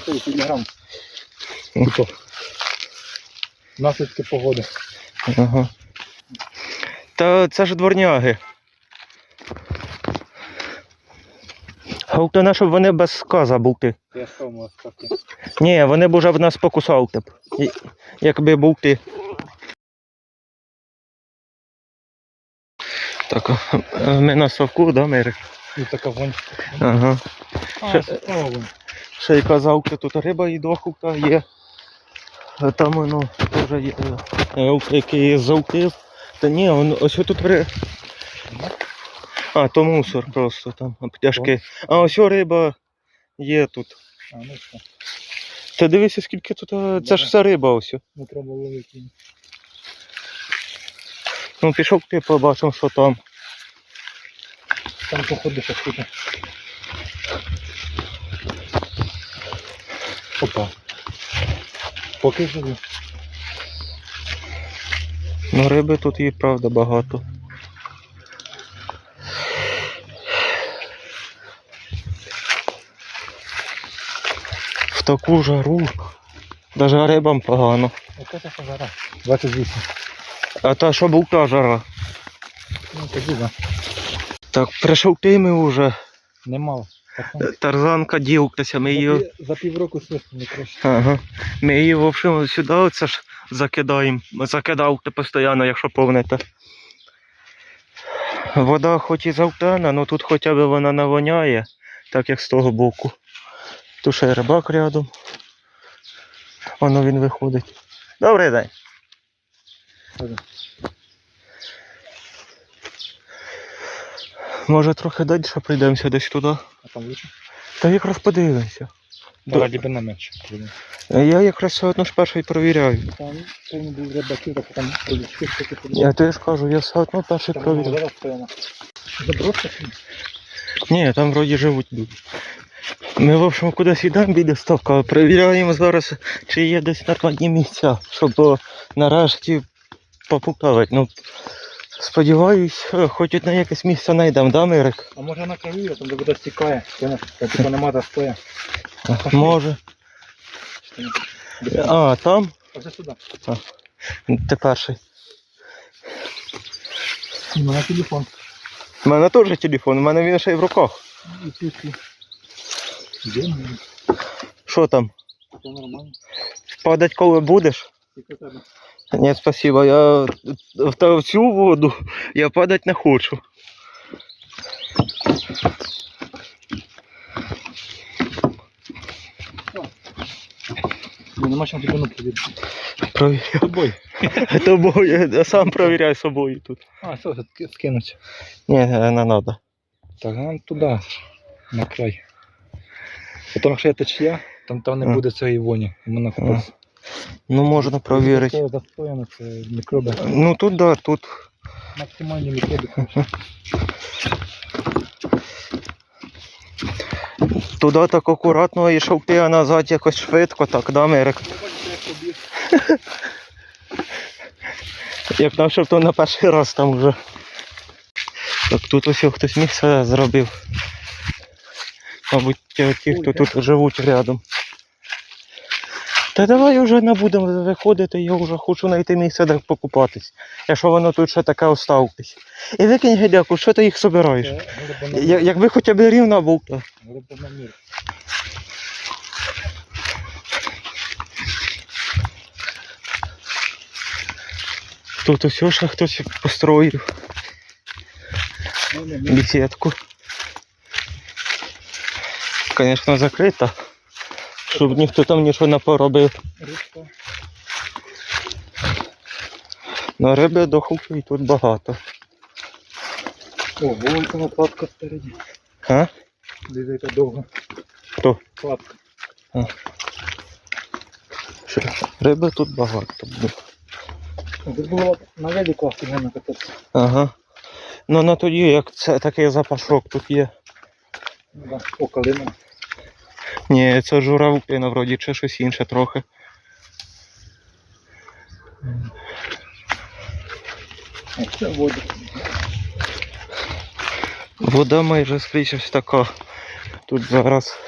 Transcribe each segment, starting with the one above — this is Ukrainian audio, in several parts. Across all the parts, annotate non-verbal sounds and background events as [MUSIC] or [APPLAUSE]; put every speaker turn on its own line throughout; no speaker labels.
цей телеграм. Типу. Наслідки погоди.
Ага. Та це ж дворняги. Головне, щоб вони без сказа були.
Я що можу сказати?
Ні, вони б уже в нас покусали б. Якби був ти. Так, ми на совку, да, Мирик?
І така вонь.
Ага.
А, вон.
Ще й казав, тут риба і дохука є. А Там воно теж є. е, Який завтив. Та ні, он, ось тут ри... А, то мусор просто там, обтяжки. А ось риба є тут.
А, ну що,
Та дивися, скільки тут. е, Це ж вся риба ось.
не треба ловити.
Ну пішов ти побачимо, що там.
Там походу ще тут. Опа. Поки живу.
Ну риби тут і правда багато. В таку жару. Даже рибам погано.
Яка це жара? 28.
А та що булка жара.
Ну, тоді, да.
Так, прийшов ти ми вже.
Немало. Так,
Тарзанка ділкася, ми її.
за, пів- за півроку не краще.
Ага. Ми її, в общем, сюди оце ж закидаємо. Закидав постійно, якщо повните. Вода хоч і завтана, але тут хоча б вона не воняє, так як з того боку. Тут ще рибак рядом. Воно він виходить. Добрий день. Може трохи далі прийдемося десь туди.
А там лучше?
Та якраз подивимося.
Раді би на менше.
Я якраз сьогодні ж перший провіряю.
Там повинні були рибаки, так там колючки, що ти
Я теж кажу, я все одно перший
Там
провіряю.
Заброска?
Ні, там вроді живуть люди. Ми, в общем, кудись йдемо біля ставка, перевіряємо зараз, чи є десь нормальні місця, щоб нарешті попукавити. Ну, сподіваюсь, е, хоч одне якесь місце знайдемо, да, Мирик?
А може на краю, там де вода стікає. Типу нема де стоя.
Може. А, там?
А вже сюди.
Ти перший.
У мене телефон.
У мене теж телефон, у мене він ще й в руках. Що там?
Все нормально.
Падать коли будеш?
Тільки тебе.
Ні, спасибо. Я в, та- в цю воду я падать не хочу.
Нема чим тебе ну провірити.
Провіряю.
Тобой.
Тобою, я сам провіряю собою тут.
А, все, скинуть.
Ні, не треба.
Так, нам туди, на край. Потім, якщо є течія, там, там не буде цієї воні. Ми на купас.
Ну можна провірити.
Застояно, це мікроби.
Ну тут да, тут.
Максимальні мікроби.
Туди так акуратно йшов ти, а назад якось швидко, так, да, Мирик? Як нам, щоб то на перший раз там вже. Так тут ось хтось місце зробив. Мабуть, ті, хто тут живуть рядом. Та давай вже не будемо виходити, я вже хочу знайти місце, де покупатись. Якщо воно тут ще таке оставтесь. І викинь гидяку, що ти їх собираєш? Я- Якби хоча б рівна
мір.
Тут ось ще хтось построїв
Ну, не
бесідку. Звісно, закрита. Щоб ніхто там нічого не поробив.
Річка.
На риби до і тут багато.
О, велика накладка спереді.
А?
Дивіться довго.
Хто?
Кладка.
Що? Риби тут багато. блін.
Тут було на велі класти не накататися.
Ага. Ну на тоді, як це такий запашок тут є.
Да. О, калина.
Ні, це журавлина вроді чи щось інше трохи.
Це вода.
Вода майже скрізь така. Тут зараз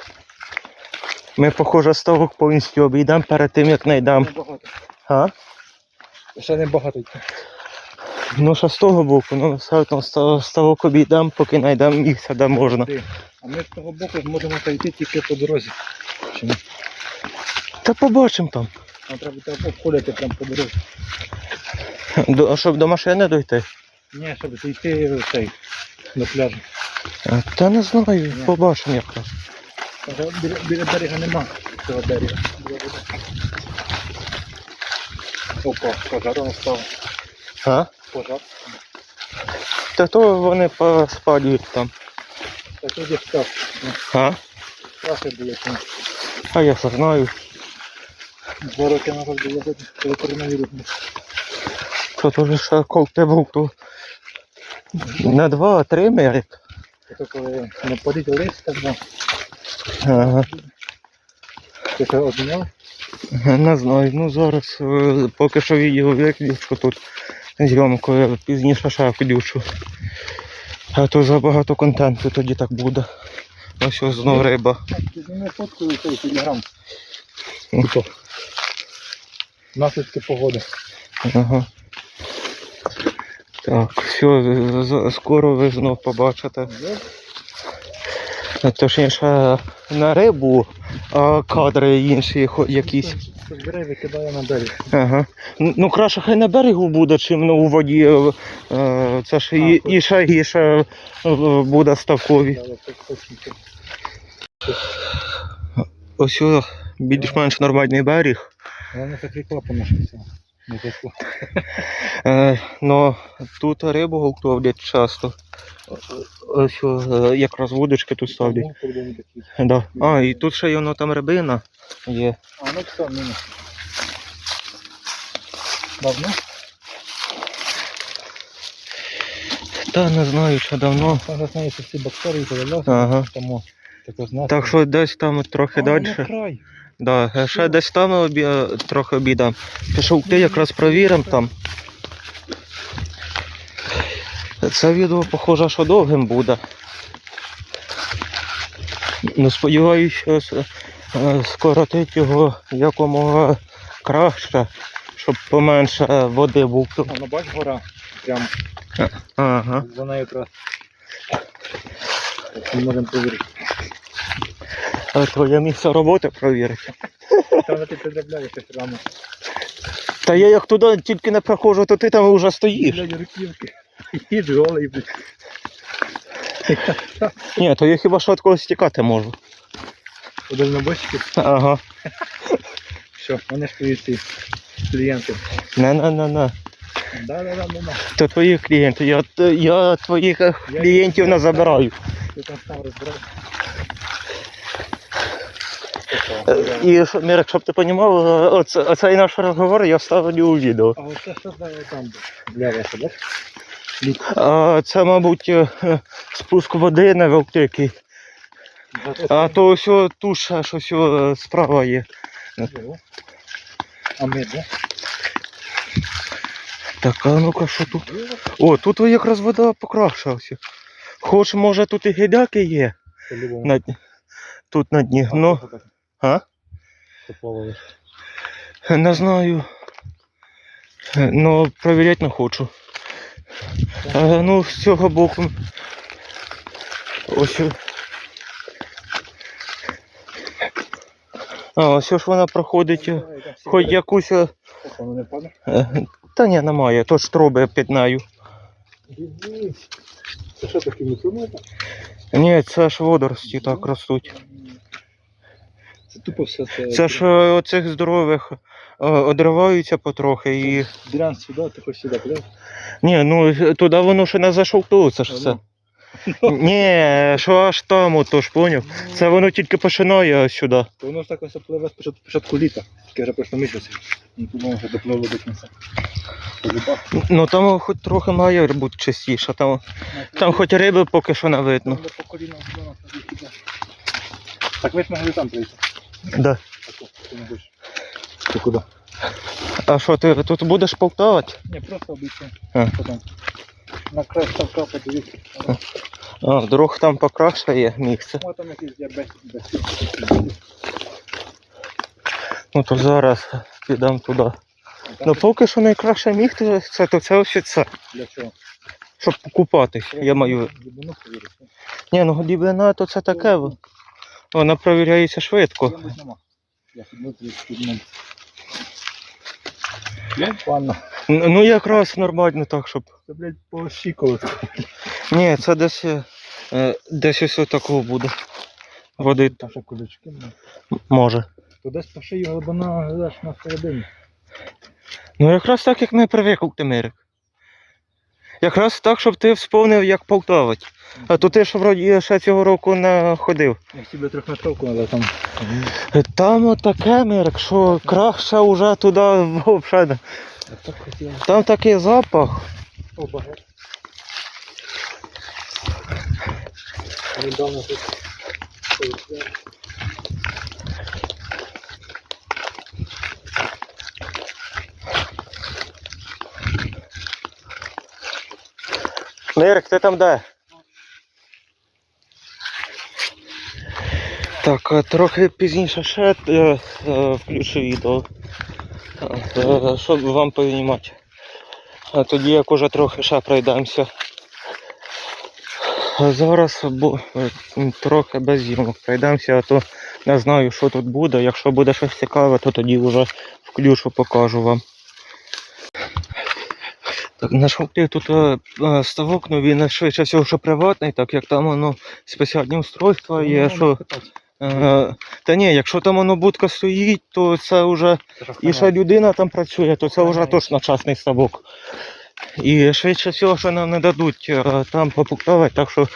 Ми, похоже, ставок повністю обійдемо перед тим, як знайдемо.
Небагато.
А?
Ще небагато йти.
Ну, ще з того боку, ну все одно став- ставок обійдемо, поки знайдемо місце, де можна.
А ми з того боку зможемо йти тільки по дорозі. Чи ні?
Та побачимо там.
Нам треба тебе обходити прямо по дорозі.
До, щоб до машини дойти.
Ні, щоб зайти в цей до пляжу.
А, Та не знаю, побачимо якраз.
Каже, Біля, біля берега нема цього берега. Біля води. Опа, пожар он став.
А?
Пожар.
Та то вони поспалюють там.
Тут є став.
А?
Трохи було. там.
А я що знаю.
Два роки назад було коли коронавірус.
То теж ще коли ти був, то на два-три мерик.
Це коли не подить лист, так.
Ага.
Ти це обміняв?
Не знаю, ну зараз е, поки що відео виключу тут зйомку, я пізніше ще включу. А то забагато контенту тоді так буде. Ось ось знов риба.
Зніми фотку і цей телеграм. Наслідки погоди.
Ага. Так, все, скоро ви знов побачите. Точніше, не рибу, а кадри інші хо- якісь.
Збирай, викидає на берег.
Ага. Ну ну, краще хай на берегу буде, чим ну, у воді. е, Це ж і, і ще гірше е, буде ставкові. Ось більш-менш нормальний берег.
Головне, це твій клапан наш все. Не.
Е, тут рибу ловлять часто. Ось е, якраз вудочки тут ставлять. Да. А, і тут ще й воно там рибина є.
А, ну все, мінус. Давно?
Та не знаю, що давно.
Там же знаєте, всі бактерії повилазили,
Ага.
тому таке знати.
Так що десь там трохи
А,
далі.
ну, край.
Да, е, ще десь там обі... е, трохи обідам. Пішов ти якраз провіримо там. Це відео, похоже, що довгим буде. Ну, сподіваюся, е, його якомога краще, щоб поменше води був.
Ну бач гора. Прям
Ага.
за нею якраз. Так, Ми можемо повірити.
А Твоє місце роботи провірити.
Там ти підробляєш щось.
Та я як туди тільки не проходжу, то ти там вже стоїш.
Блядь, руківки. [LAUGHS] Голий, блядь.
Ні, то я хіба що від когось тікати можу.
На бочки.
Ага.
Що, вони ж твої ці клієнти.
Не-не-не-не.
Да-да-да, нема.
То твої клієнти. Я, я твоїх клієнтів не забираю.
Ти там сам розбирай.
Е, І Мірик, щоб ти розумів, оце, оцей наш розговор я вставлю у відео.
А оце що там для вас, да?
А, це, мабуть, е, спуск води невеликий. А то ось ще щось справа є.
А ми, да?
Так, а ну-ка, що тут? О, тут якраз вода покращилася. Хоч, може, тут і гіляки є на дні. Тут на дні. Ну, а? Не знаю. Е, Ну, провіряти не хочу. Ну, з цього боку. Ось. А, ось ж вона проходить е, хоч якусь. е,
не
Та ні, немає, то ж труби піднаю.
Це що таке мікрометр?
Ні, це ж водорості так ростуть.
Це тупо все це.
Це ж е, оцих здорових одриваються потрохи і.
Дрян сюди, ти хочеш сюди, куди?
Ні, ну туди воно ще не зашовтується ж все. Ні, що аж там, ото ж поняв. Це воно тільки починає сюди.
То воно ж так ось пливе спочатку, початку літа. Тільки вже просто місяць. Ну, тому вже допливло до кінця.
Ну там хоч трохи має бути чистіше, там, там хоч риби поки що не видно.
Так ви ж могли там прийти.
Да.
Так, ти не. Ти куди?
А що ти тут будеш полтавати?
Ні, просто обійти.
А.
Потім. На край ставка подивіться.
А, вдруг там покращає місце.
О, там якийсь діабет.
Ну то зараз підемо туди. Ну поки що найкраще мігти це, то це ось це.
Для чого?
Щоб покупатись, я маю. Ні, ну глибина то це таке. Вона провіряється швидко.
Я підну. Я панно.
Ну якраз нормально так, щоб.
Це, блядь, по щиколотку.
Ні, це десь, е, десь ось такого буде. Води
Там ще кулички. ну.
може.
То десь по шиї глибина на середині.
Ну якраз так, як ми привикли, Тимирик. Якраз так, щоб ти вспомнив, як полтавить. А то ти ж вроді ще цього року не ходив.
Я собі трьохметровку, але там.
Там таке, Мирик, що краще вже туди взагалі. Там такий запах.
О. Недавно тут.
Мирик, ти там де? Так, е, трохи пізніше ще е, е, включу відео. Е, щоб вам понімати. А тоді як уже трохи ще пройдемося. А зараз е, трохи без зйомок пройдемося, а то не знаю, що тут буде. Якщо буде щось цікаве, то тоді вже включу, покажу вам. Так, знайшов ти тут е, е, ставок, ну він швидше всього, що приватний, так як там воно спеціальні устройства є, що. Е, та ні, якщо там воно будка стоїть, то це вже і ще людина там працює, то це вже точно частний ставок. І швидше всього, що нам не дадуть е, там попуктовати, так що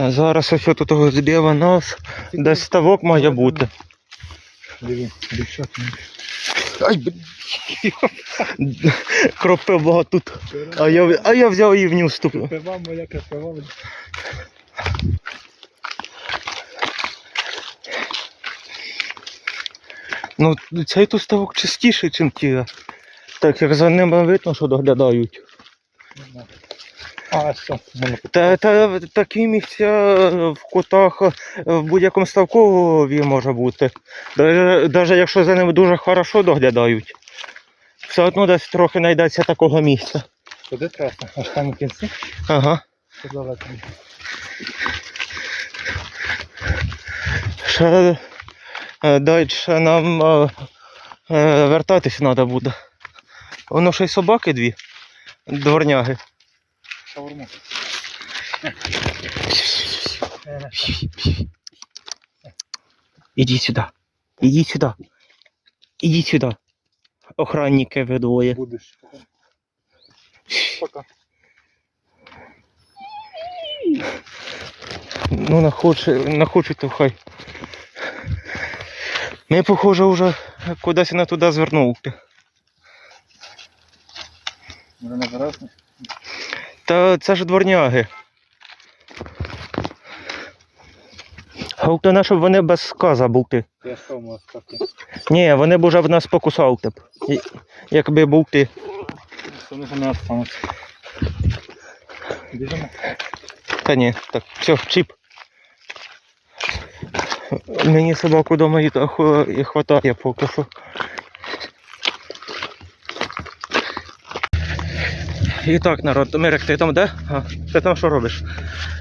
е, зараз ось тут зліва нас, десь ставок має бути.
Диви, дівчата.
Ай, блін. [LAUGHS] Кропива тут. А я, а я взяв її в нюступ.
Кропива моя кропива.
Ну, цей тут ставок чистіший, ніж ті. Так як за ними видно, що доглядають.
А, все, воно
Та, та такі місця в кутах е, в будь-якому ставкові може бути. Навіть якщо за ними дуже хорошо доглядають. Все одно десь трохи знайдеться такого місця.
Куди красно? Аж там у кінці.
Ага. Ще е, далі нам е, вертатися треба буде. Воно ще й собаки дві. Дворняги.
Шаурма.
Ідіть сюди. Ідіть сюди. Ідіть сюди. Охранники ви двоє.
Будеш. Пока.
Ну, не хоче, не хочуть, то хай. Ми, похоже, вже кудись не туди звернули.
Може не зараз?
Та це ж дворняги. Головне, щоб вони без сказа були.
Я що можу сказати?
Ні, вони б уже в нас покусали б. Якби був ти.
Вони не остануться. Біжимо.
Та ні, так, все, чіп. Мені собаку вдома і, і хватає поки що. І так, народ, Мирик, ти там де? А, ти там що робиш?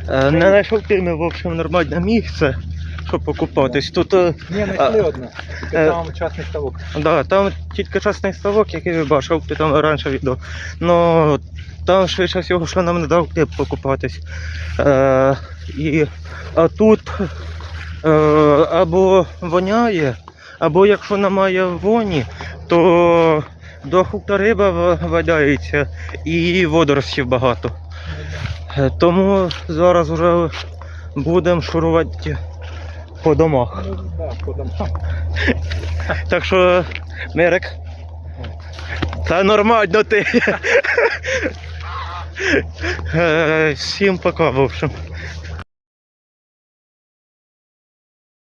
Е, не знайшов ти ми, в общем, нормальне місце, щоб покупатись. Тут, е,
Ні, знайшли одне. Тільки
е,
там частний ставок.
да, там тільки частний ставок, який ви бачив, ти там раніше відео. Ну, там швидше всього, що нам не дав де покупатись. Е, і, а тут е, або воняє, або якщо немає воні, то до хукта риба валяється і водоростів багато. Е, Тому зараз вже будемо шурувати по домах. Так що, Мирик. Та нормально ти. Е, Всім пока, в общем.